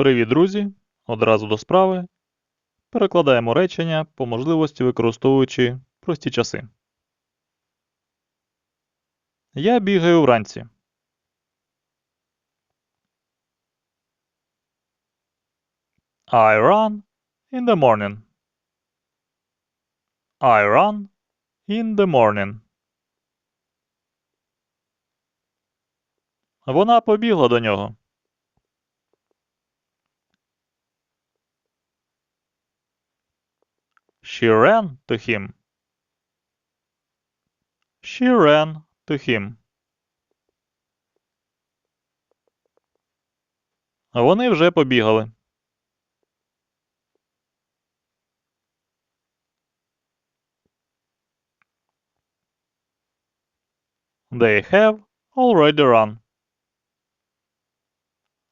Привіт, друзі! Одразу до справи. Перекладаємо речення по можливості використовуючи прості часи. Я бігаю вранці. I run in the morning. I run in the morning. Вона побігла до нього. She ran to him. She ran to him. Вони вже побігали. They have already run.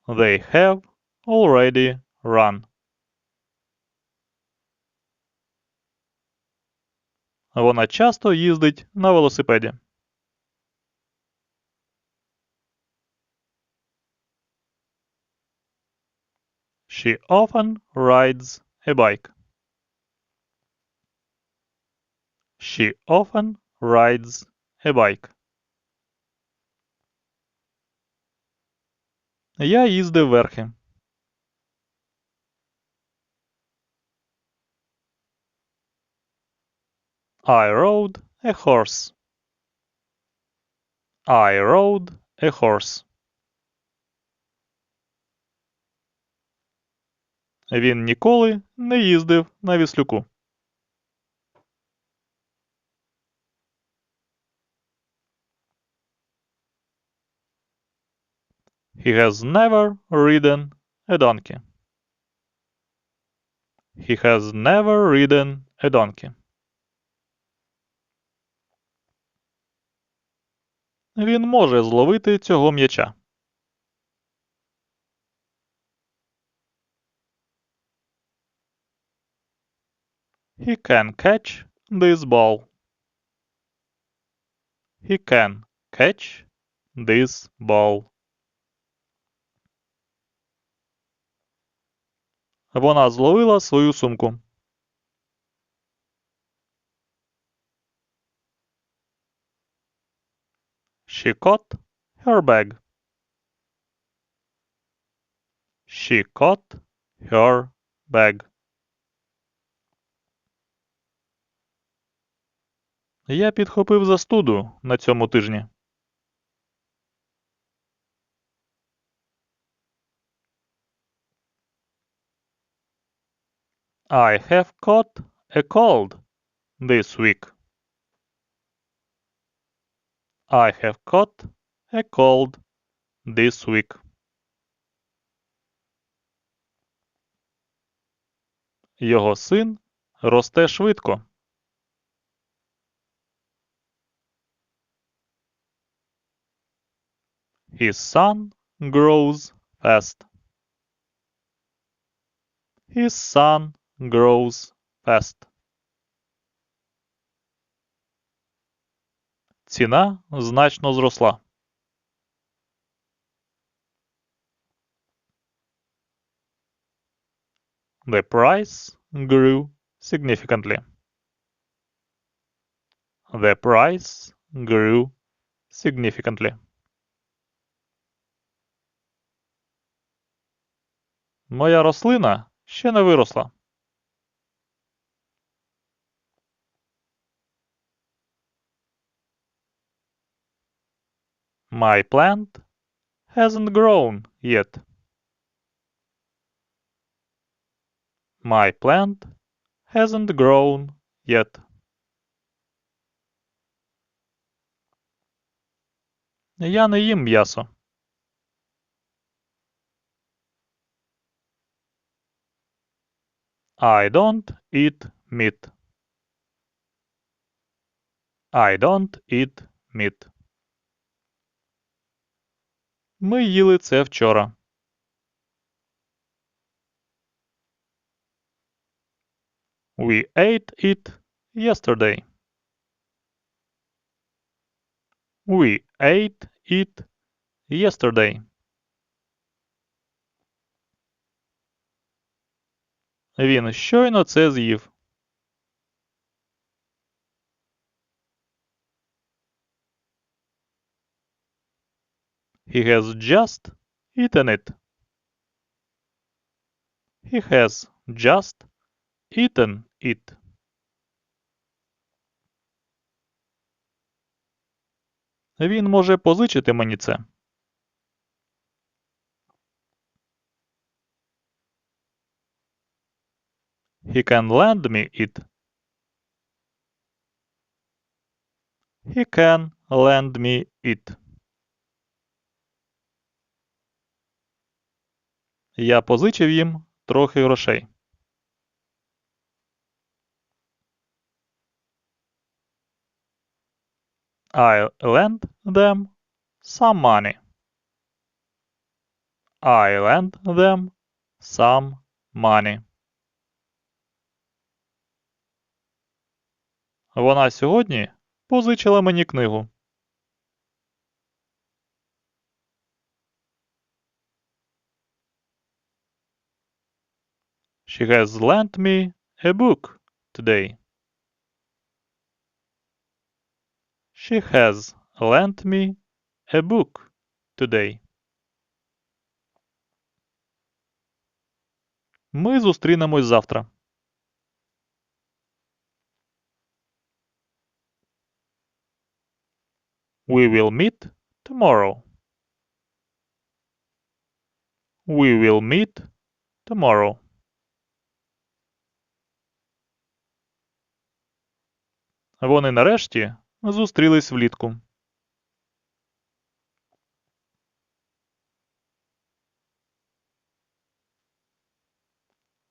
They have already run. Вона часто їздить на велосипеді. She often rides a bike. She often rides a bike. Я їздив верхи. I rode a horse. I rode a horse. Він ніколи не їздив на віслюку. He has never ridden a donkey. He has never ridden a donkey. Він може зловити цього м'яча. He can catch this ball. He can catch this ball. Вона зловила свою сумку. She caught her bag. She caught her bag. Я підхопив застуду на цьому тижні. I have caught a cold this week. I have caught a cold this week. Його син росте швидко. His son grows fast. His son grows fast. Ціна значно зросла. The price grew significantly. The price grew significantly. Моя рослина ще не виросла. My plant hasn't grown yet. My plant hasn't grown yet. Я не їм м'ясо. I don't eat meat. I don't eat meat. Ми їли це вчора. We ate it yesterday. We ate it yesterday. Він щойно це з'їв. He has just eaten it. He has just eaten it. Він може позичити мені це. He can lend me it. He can lend me it. Я позичив їм трохи грошей. I lend them some money. I lend them some money. Вона сьогодні позичила мені книгу. She has lent me a book today. She has lent me a book today. Ми зустрінемось завтра. We will meet tomorrow. We will meet tomorrow. Вони нарешті зустрілись влітку.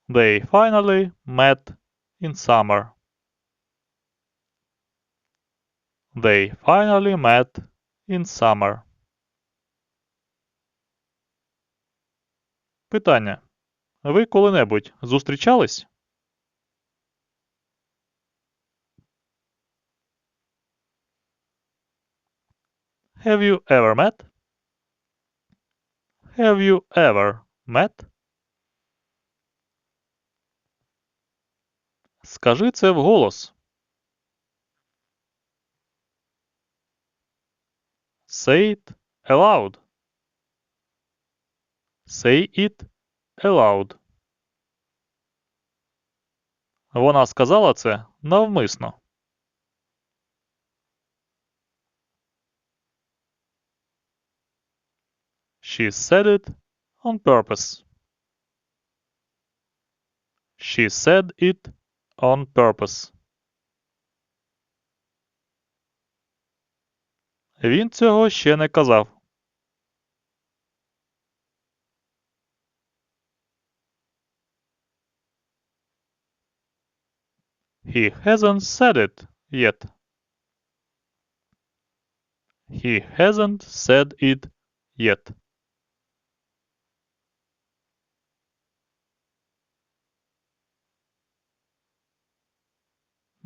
They finally met in summer. They finally met in summer. Питання. Ви коли-небудь зустрічались? Have you ever met? Have you ever met? Скажи це вголос. Say it aloud. Say it aloud. Вона сказала це навмисно. She said it on purpose. She said it on purpose. Він цього ще не казав. He hasn't said it yet. He hasn't said it yet.